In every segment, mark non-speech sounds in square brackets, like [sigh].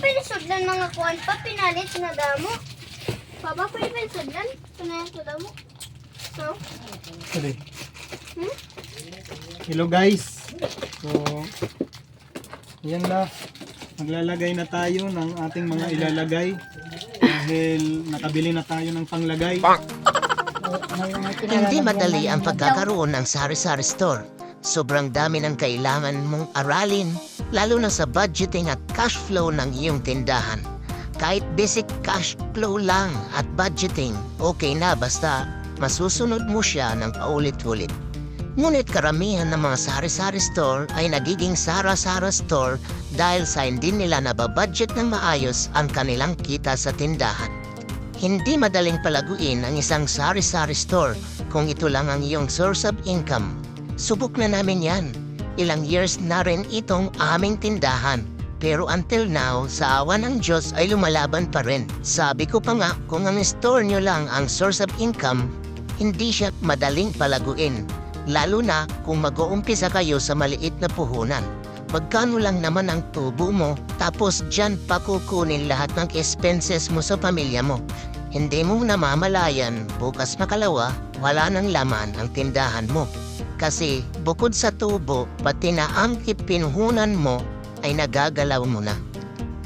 pwede pa sudlan mga kuwan pa, pinalit na damo. Papa, pwede pa sudlan? Pinalit na damo. So, Sorry. Hmm? Hello guys. So, yan na. Maglalagay na tayo ng ating mga ilalagay. Dahil nakabili na tayo ng panglagay. Hindi madali ang pagkakaroon ng sari-sari store. Sobrang dami ng kailangan mong aralin, lalo na sa budgeting at cash flow ng iyong tindahan. Kahit basic cash flow lang at budgeting, okay na basta masusunod mo siya ng paulit-ulit. Ngunit karamihan ng mga sari-sari store ay nagiging sara-sara store dahil sa hindi nila nababudget ng maayos ang kanilang kita sa tindahan. Hindi madaling palaguin ang isang sari-sari store kung ito lang ang iyong source of income. Subok na namin yan. Ilang years na rin itong aming tindahan. Pero until now, sa awa ng Diyos ay lumalaban pa rin. Sabi ko pa nga, kung ang store nyo lang ang source of income, hindi siya madaling palaguin. Lalo na kung mag-uumpisa kayo sa maliit na puhunan. Magkano lang naman ang tubo mo, tapos dyan pa kukunin lahat ng expenses mo sa pamilya mo. Hindi mo namamalayan, bukas makalawa, wala nang laman ang tindahan mo. Kasi bukod sa tubo, pati na ang pinuhunan mo ay nagagalaw mo na.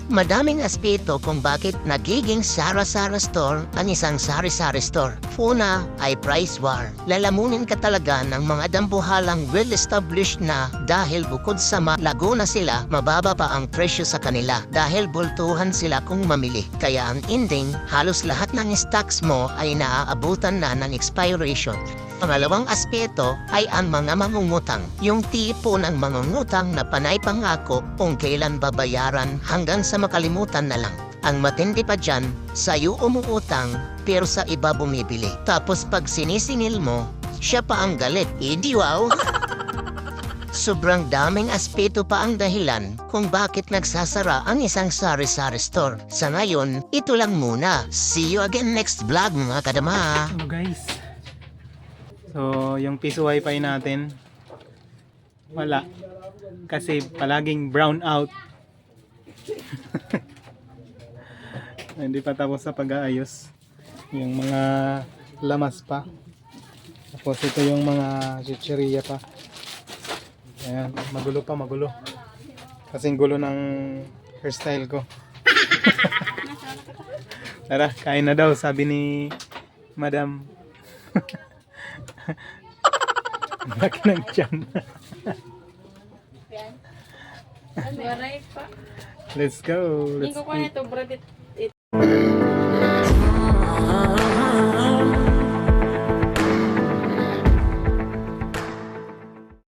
Madaming aspeto kung bakit nagiging Sara-Sara store ang isang sari-sari store. Una ay price war. Lalamunin ka talaga ng mga dambuhalang well-established na dahil bukod sa malago na sila, mababa pa ang presyo sa kanila dahil bultuhan sila kung mamili. Kaya ang ending, halos lahat ng stocks mo ay naaabutan na ng expiration. Pangalawang aspeto ay ang mga mangungutang. Yung tipo ng mangungutang na panay pangako kung kailan babayaran hanggang sa makalimutan na lang. Ang matindi pa dyan, sa'yo umuutang pero sa iba bumibili. Tapos pag sinisingil mo, siya pa ang galit. Hindi wow! [laughs] Sobrang daming aspeto pa ang dahilan kung bakit nagsasara ang isang sari-sari store. Sa ngayon, ito lang muna. See you again next vlog mga kadama. Hello guys. So, yung piso wifi natin, wala. Kasi palaging brown out. [laughs] Hindi pa tapos sa pag-aayos. Yung mga lamas pa. Tapos ito yung mga chicheria pa. Ayan, magulo pa, magulo. Kasing gulo ng hairstyle ko. [laughs] Tara, kain na daw, sabi ni Madam. Ang Laki ng tiyan. Let's go. Let's eat.